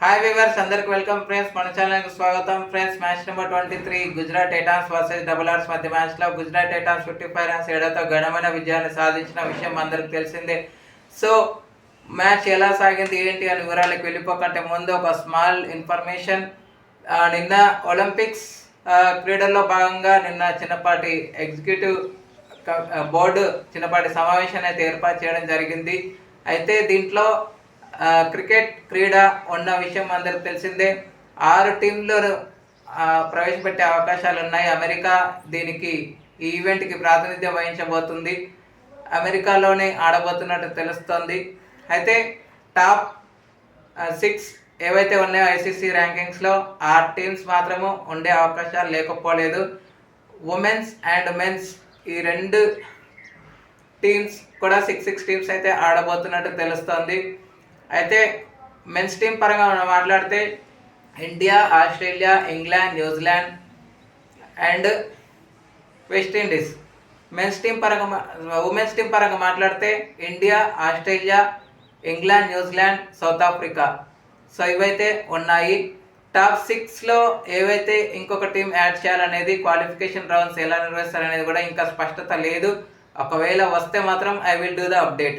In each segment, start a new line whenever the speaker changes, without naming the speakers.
Hi viewers అందరికి welcome friends మన ఛానల్కి స్వాగతం. Friends match number twenty three Gujarat titans versus double Rs మధ్య మ్యాచ్లో Gujarat titans fifty five runs ఏడాతో ఘనమైన విజయాన్ని సాధించిన విషయం అందరికి తెలిసిందే. సో మ్యాచ్ ఎలా సాగింది ఏంటి అని వివరాలకు వెళ్ళిపోకంటే ముందు ఒక స్మాల్ ఇన్ఫర్మేషన్ నిన్న ఒలింపిక్స్ క్రీడల్లో భాగంగా నిన్న చిన్నపాటి ఎగ్జిక్యూటివ్ క- బోర్డు చిన్నపాటి సమావేశాన్ని అయితే ఏర్పాటు చేయడం జరిగింది. అయితే దీంట్లో క్రికెట్ క్రీడ ఉన్న విషయం అందరికి తెలిసిందే. ఆరు టీంలు ప్రవేశపెట్టే అవకాశాలు ఉన్నాయి అమెరికా దీనికి ఈ ఈవెంట్కి ప్రాతినిధ్యం వహించబోతుంది. అమెరికాలోనే ఆడబోతున్నట్టు తెలుస్తోంది. అయితే టాప్ సిక్స్ ఏవైతే ఉన్నాయో ఐసీసీ ర్యాంకింగ్స్లో ఆ టీమ్స్ మాత్రము ఉండే అవకాశాలు లేకపోలేదు. ఉమెన్స్ అండ్ మెన్స్ ఈ రెండు టీమ్స్ కూడా సిక్స్ సిక్స్ టీమ్స్ అయితే ఆడబోతున్నట్టు తెలుస్తోంది. అయితే మెన్స్ టీం పరంగా మనం మాట్లాడితే India Australia England New Zealand and West Indies men's team పరంగా ఉమెన్స్ టీం పరంగా మాట్లాడితే India Australia England New Zealand South Africa. So ఇవైతే ఉన్నాయి. టాప్ సిక్స్లో ఏవైతే ఇంకొక టీం యాడ్ చేయాలనేది క్వాలిఫికేషన్ రౌండ్స్ ఎలా నిర్వహిస్తారనేది కూడా ఇంకా స్పష్టత లేదు. ఒకవేళ వస్తే మాత్రం I will do the update.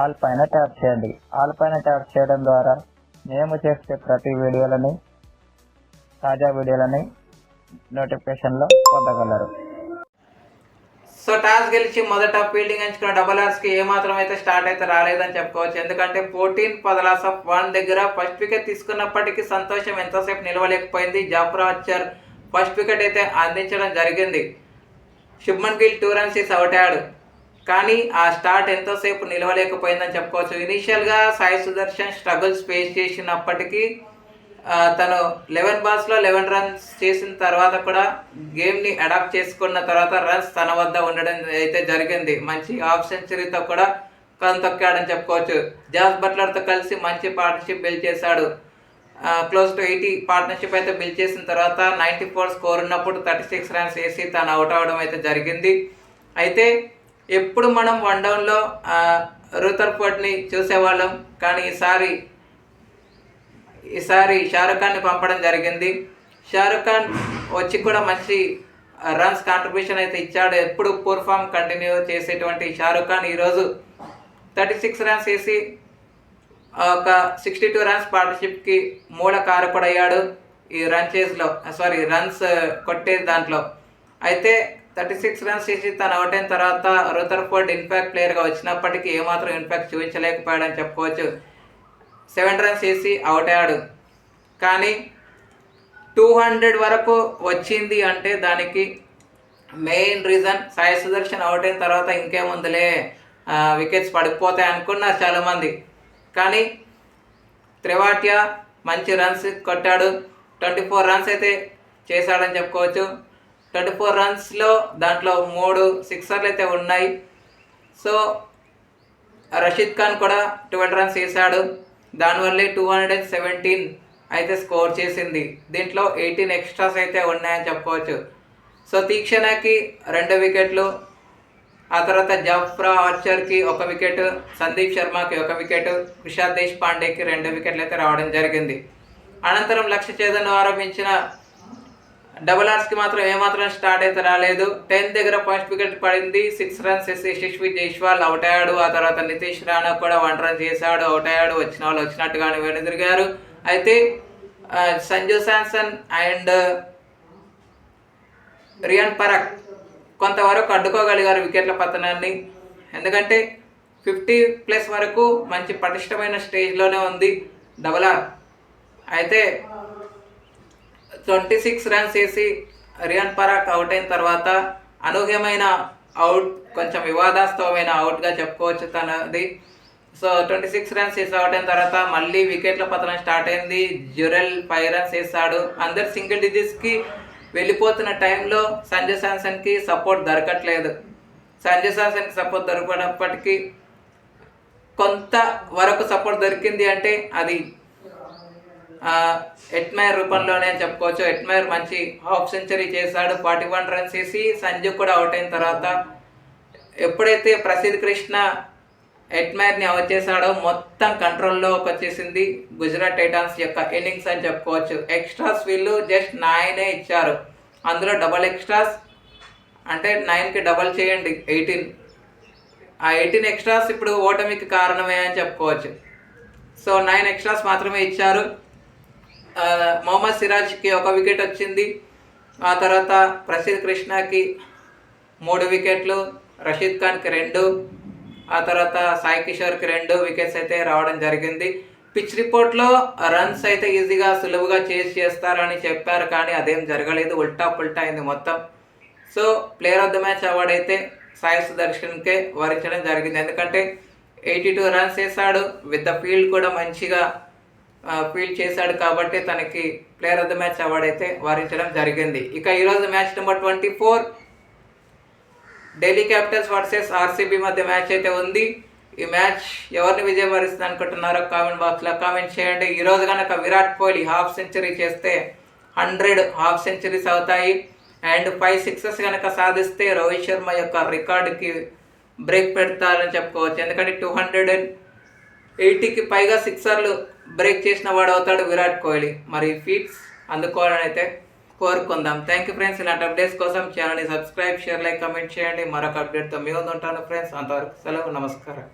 All పైన ట్యాప్ చేయండి. ఆల్ పైన ట్యాప్ చేయడం ద్వారా మేము చేసే ప్రతి వీడియోలని తాజా వీడియోలని నోటిఫికేషన్లో పొందగలరు.
సో టాస్ గెలిచి మొదట ఫీల్డింగ్ ఎంచుకున్న డబల్ ఆర్స్కి ఏమాత్రం అయితే స్టార్ట్ అయితే రాలేదని చెప్పుకోవచ్చు. ఎందుకంటే ఫోర్టీన్ పదలాస్ ఆఫ్ వన్ దగ్గర ఫస్ట్ వికెట్ తీసుకున్నప్పటికీ సంతోషం ఎంతోసేపు నిలవలేకపోయింది. Jofra Archer. ఫస్ట్ వికెట్ అయితే అందించడం జరిగింది. Shubman Gill two runs is out అయ్యాడు. కానీ ఆ స్టార్ట్ ఎంతోసేపు నిలవలేకపోయిందని చెప్పుకోవచ్చు. ఇనీషియల్గా సాయి సుదర్శన్ స్ట్రగుల్స్ ఫేస్ చేసినప్పటికీ తను లెవెన్ బాల్స్లో లెవెన్ రన్స్ చేసిన తర్వాత కూడా గేమ్ని అడాప్ట్ చేసుకున్న తర్వాత రన్స్ తన వద్ద ఉండడం అయితే జరిగింది. మంచి హాఫ్ సెంచరీతో కూడా కను తొక్కాడని చెప్పుకోవచ్చు. జాస్ బట్లర్తో కలిసి మంచి పార్ట్నర్షిప్ బిల్డ్ చేశాడు. క్లోజ్ టు ఎయిటీ పార్ట్నర్షిప్ అయితే బిల్డ్ చేసిన తర్వాత నైంటీ ఫోర్ స్కోర్ ఉన్నప్పుడు థర్టీ సిక్స్ రన్స్ వేసి తను అవుట్ అవ్వడం అయితే జరిగింది. అయితే ఎప్పుడు మనం వన్ డౌన్లో రూతర్ఫోర్డ్ని చూసేవాళ్ళం. కానీ ఈసారి ఈసారి షారుఖ్ ఖాన్ని పంపడం జరిగింది. షారుఖ్ ఖాన్ వచ్చి కూడా మంచి రన్స్ కాంట్రిబ్యూషన్ అయితే ఇచ్చాడు. ఎప్పుడు పూర్ ఫామ్ కంటిన్యూ చేసేటువంటి షారుఖ్ ఖాన్ ఈరోజు థర్టీ సిక్స్ రన్స్ వేసి ఒక సిక్స్టీ టూ రన్స్ పార్ట్నర్షిప్కి మూల కారకుడయ్యాడు ఈ రన్ చేజ్లో సారీ రన్స్ కొట్టే దాంట్లో. అయితే థర్టీ సిక్స్ రన్స్ చేసి తను అవుట్ అయిన తర్వాత రుతర్ఫోర్డ్ ఇన్ఫాక్ట్ ప్లేయర్గా వచ్చినప్పటికీ ఏమాత్రం ఇన్ఫాక్ట్ చూపించలేకపోయాడని చెప్పుకోవచ్చు. సెవెన్ రన్స్ చేసి అవుట్ అయ్యాడు. కానీ టూ హండ్రెడ్ వరకు వచ్చింది అంటే దానికి main reason Sai Sudharsan out అయిన తర్వాత ఇంకేముందిలే వికెట్స్ పడిపోతాయి అనుకున్నారు చాలామంది. కానీ త్రివాట్య మంచి రన్స్ కొట్టాడు. ట్వంటీ ఫోర్ రన్స్ అయితే చేశాడని చెప్పుకోవచ్చు. ట్వంటీ ఫోర్ రన్స్లో దాంట్లో మూడు సిక్సర్లు అయితే ఉన్నాయి. సో రషీద్ ఖాన్ కూడా ట్వెల్వ్ రన్స్ వేశాడు. దానివల్లే టూ హండ్రెడ్ అండ్ సెవెంటీన్ అయితే స్కోర్ చేసింది. దీంట్లో ఎయిటీన్ ఎక్స్ట్రాస్ అయితే ఉన్నాయని చెప్పుకోవచ్చు. సో తీక్షణకి రెండు వికెట్లు ఆ తర్వాత జఫ్రా ఆర్చర్కి ఒక వికెట్ సందీప్ శర్మకి ఒక వికెట్ కుషాద్ దేశ్ పాండేకి రెండు వికెట్లు అయితే రావడం జరిగింది. అనంతరం లక్ష్య చేదను ఆరంభించిన డబుల్ ఆర్స్కి మాత్రం ఏమాత్రం స్టార్ట్ అయితే రాలేదు. టెన్ దగ్గర ఫస్ట్ వికెట్ పడింది. సిక్స్ రన్స్ వేసి యశస్వి జైస్వాల్ అవుట్ అయ్యాడు. ఆ తర్వాత నితీష్ రాణా కూడా వన్ రన్ చేశాడు అవుట్ అయ్యాడు. వచ్చిన వాళ్ళు వచ్చినట్టుగానే వెనుదిరిగారు అయితే సంజు శాంసన్ అండ్ రియాన్ పరక్ కొంతవరకు అడ్డుకోగలిగారు వికెట్ల పతనాన్ని. ఎందుకంటే ఫిఫ్టీ ప్లస్ వరకు మంచి పటిష్టమైన స్టేజ్లోనే ఉంది డబల్ ఆర్ అయితే ట్వంటీ సిక్స్ రన్స్ వేసి రియాన్ పరాక్ అవుట్ అయిన తర్వాత అనూహ్యమైన అవుట్ కొంచెం వివాదాస్పదమైన అవుట్గా చెప్పుకోవచ్చు తనది. సో ట్వంటీ సిక్స్ రన్స్ వేసి అవుట్ అయిన తర్వాత మళ్ళీ వికెట్ల పతనం స్టార్ట్ అయింది. జ్యురల్ ఫైవ్ రన్స్ వేసాడు అందరు సింగిల్ డిజిట్స్కి వెళ్ళిపోతున్న టైంలో సంజయ్ శాంసన్కి సపోర్ట్ దొరకట్లేదు. సంజయ్ శాంసన్కి సపోర్ట్ దొరకనప్పటికీ కొంత వరకు సపోర్ట్ దొరికింది అంటే అది ఎట్మైర్ రూపంలోనే చెప్పుకోవచ్చు. ఎట్మైర్ మంచి హాఫ్ సెంచరీ చేశాడు. ఫార్టీ వన్ రన్స్ వేసి సంజు కూడా అవుట్ అయిన తర్వాత ఎప్పుడైతే ప్రసిద్ధ్ కృష్ణ ఎట్మైర్ని అవుట్ చేశాడో మొత్తం కంట్రోల్లోకి వచ్చేసింది గుజరాత్ టైటాన్స్ యొక్క ఇన్నింగ్స్ అని చెప్పుకోవచ్చు. ఎక్స్ట్రాస్ వీళ్ళు జస్ట్ నైనే ఇచ్చారు. అందులో డబల్ ఎక్స్ట్రాస్ అంటే నైన్కి డబల్ చేయండి. ఎయిటీన్. ఆ ఎయిటీన్ ఎక్స్ట్రాస్ ఇప్పుడు ఓటమికి కారణమే అని చెప్పుకోవచ్చు. సో నైన్ ఎక్స్ట్రాస్ మాత్రమే ఇచ్చారు. మొహమ్మద్ సిరాజ్కి ఒక వికెట్ వచ్చింది. ఆ తర్వాత ప్రసిద్ధ కృష్ణకి మూడు వికెట్లు రషీద్ ఖాన్కి రెండు ఆ తర్వాత సాయి కిషోర్కి రెండు వికెట్స్ అయితే రావడం జరిగింది. పిచ్ రిపోర్ట్లో రన్స్ అయితే ఈజీగా సులువుగా చేసి చేస్తారని చెప్పారు కానీ అదేం జరగలేదు. ఉల్టా పుల్టా అయింది మొత్తం. So player of the match award అయితే సాయి సుదర్శన్కే వరించడం జరిగింది. ఎందుకంటే ఎయిటీ టూ రన్స్ వేసాడు విత్ ద ఫీల్డ్ కూడా మంచిగా ఫీల్ చేశాడు కాబట్టి తనకి player of the match award అయితే వారించడం జరిగింది. ఇక ఈరోజు match number twenty four Delhi capitals versus RCB మధ్య మ్యాచ్ అయితే ఉంది. ఈ మ్యాచ్ ఎవరిని విజయం వరిస్తుంది అనుకుంటున్నారో కామెంట్ బాక్స్లో కామెంట్ చేయండి. ఈరోజు కనుక విరాట్ కోహ్లీ హాఫ్ సెంచరీ చేస్తే హండ్రెడ్ హాఫ్ సెంచరీస్ అవుతాయి. అండ్ ఫైవ్ సిక్సెస్ కనుక సాధిస్తే రోహిత్ శర్మ యొక్క రికార్డుకి బ్రేక్ పెడతారని చెప్పుకోవచ్చు. ఎందుకంటే టూ హండ్రెడ్ అండ్ ఎయిటీకి పైగా సిక్సర్లు బ్రేక్ చేసిన వాడు అవుతాడు విరాట్ కోహ్లీ. మరి ఫీట్స్ అందుకోవాలని అయితే కోరుకుందాం. థ్యాంక్ యూ ఫ్రెండ్స్ ఇలాంటి అప్డేట్స్ కోసం ఛానల్ని సబ్స్క్రైబ్ షేర్ లైక్ కమెంట్ చేయండి. మరొక అప్డేట్తో మీ ఉంటాను ఫ్రెండ్స్ అంతవరకు సెలవు నమస్కారం.